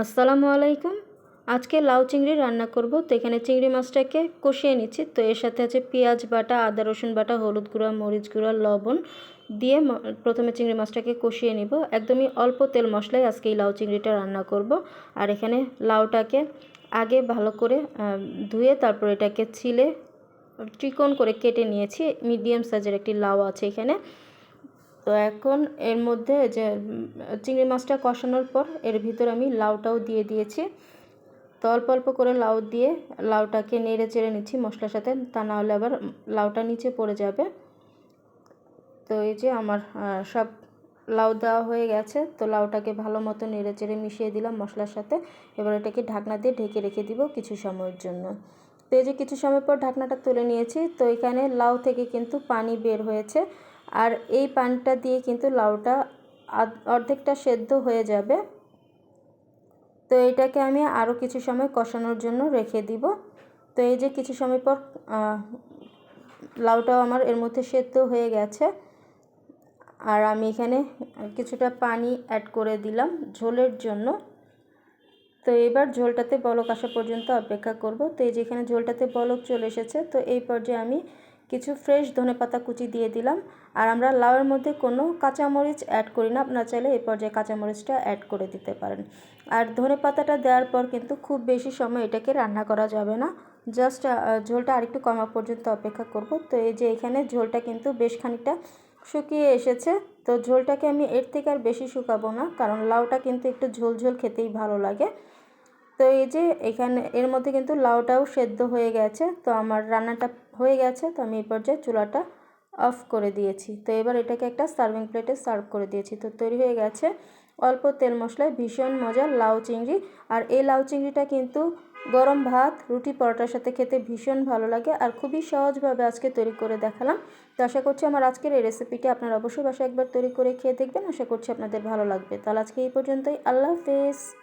আসসালামু আলাইকুম। আজকে লাউ চিংড়ি রান্না করব। তো এখানে চিংড়ি মাছটাকে কষিয়ে নিচ্ছি। তো এর সাথে আছে পেঁয়াজ বাটা, আদা, রসুন বাটা, হলুদ গুঁড়া, মরিচ গুঁড়া, লবণ দিয়ে প্রথমে চিংড়ি মাছটাকে কষিয়ে নিব। একদমই অল্প তেল মশলায় আজকে এই লাউ চিংড়িটা রান্না করব। আর এখানে লাউটাকে আগে ভালো করে ধুয়ে তারপর এটাকে ছিলে, চিকন করে কেটে নিয়েছি। মিডিয়াম সাইজের একটি লাউ আছে এখানে। তো এখন এর মধ্যে যে চিংড়ি মাছটা কষানোর পর এর ভিতর আমি লাউটাও দিয়ে দিয়েছি। তো অল্প অল্প করে লাউ দিয়ে লাউটাকে নেড়ে চেড়ে নিচ্ছি মশলার সাথে, তা না হলে আবার লাউটা নিচে পড়ে যাবে। তো এই যে আমার সব লাউ দেওয়া হয়ে গেছে, তো লাউটাকে ভালো মতো নেড়ে চেড়ে মিশিয়ে দিলাম মশলার সাথে। এবার এটাকে ঢাকনা দিয়ে ঢেকে রেখে দিব কিছু সময়ের জন্য। তো এই যে কিছু সময় পর ঢাকনাটা তুলে নিয়েছি, তো এখানে লাউ থেকে কিন্তু পানি বের হয়েছে। আর এই পানিটা দিয়ে কিন্তু লাউটা অর্ধেকটা সেদ্ধ হয়ে যাবে। তো এটাকে আমি আরও কিছু সময় কষানোর জন্য রেখে দিব। তো এই যে কিছু সময় পর লাউটাও আমার এর মধ্যে সেদ্ধ হয়ে গেছে। আর আমি এখানে কিছুটা পানি অ্যাড করে দিলাম ঝোলের জন্য। তো এবার ঝোলটাতে বলক আসা পর্যন্ত অপেক্ষা করব। তো এই যেখানে ঝোলটাতে বলক চলে এসেছে, তো এই পর্যায়ে আমি কিছু ফ্রেশ ধনেপাতা কুচি দিয়ে দিলাম। আর আমরা লাউয়ের মধ্যে কোনো কাঁচামরিচ অ্যাড করি না। আপনারা চাইলে এই পর্যায়ে কাঁচামরিচটা অ্যাড করে দিতে পারেন। আর ধনেপাতাটা দেওয়ার পর কিন্তু খুব বেশি সময় এটাকে রান্না করা যাবে না। জাস্ট ঝোলটা আরেকটু কমা পর্যন্ত অপেক্ষা করব। তো এই যে এখানে ঝোলটা কিন্তু বেশ খানিকটা শুকিয়ে এসেছে। তো ঝোলটাকে আমি এর থেকে আর বেশি শুকাবো না, কারণ লাউটা কিন্তু একটু ঝোল ঝোল খেতেই ভালো লাগে। তো এই যে এখানে, এর মধ্যে কিন্তু লাউটাও সেদ্ধ হয়ে গেছে। তো আমার রান্নাটা হয়ে গেছে, তো আমি এই পর্যায়ে চুলাটা অফ করে দিয়েছি। তো এবার এটাকে একটা সার্ভিং প্লেটে সার্ভ করে দিয়েছি। তো তৈরি হয়ে গেছে অল্প তেল মশলায় ভীষণ মজার লাউ চিংড়ি। আর এই লাউ চিংড়িটা কিন্তু গরম ভাত, রুটি, পরোটার সাথে খেতে ভীষণ ভালো লাগে আর খুবই সহজভাবে আজকে তৈরি করে দেখালাম। তো আশা করছি আমার আজকের এই রেসিপিটি আপনারা অবশ্যই বাসায় একবার তৈরি করে খেয়ে দেখবেন। আশা করছি আপনাদের ভালো লাগবে। তাহলে আজকে এই পর্যন্তই। আল্লাহ হাফেজ।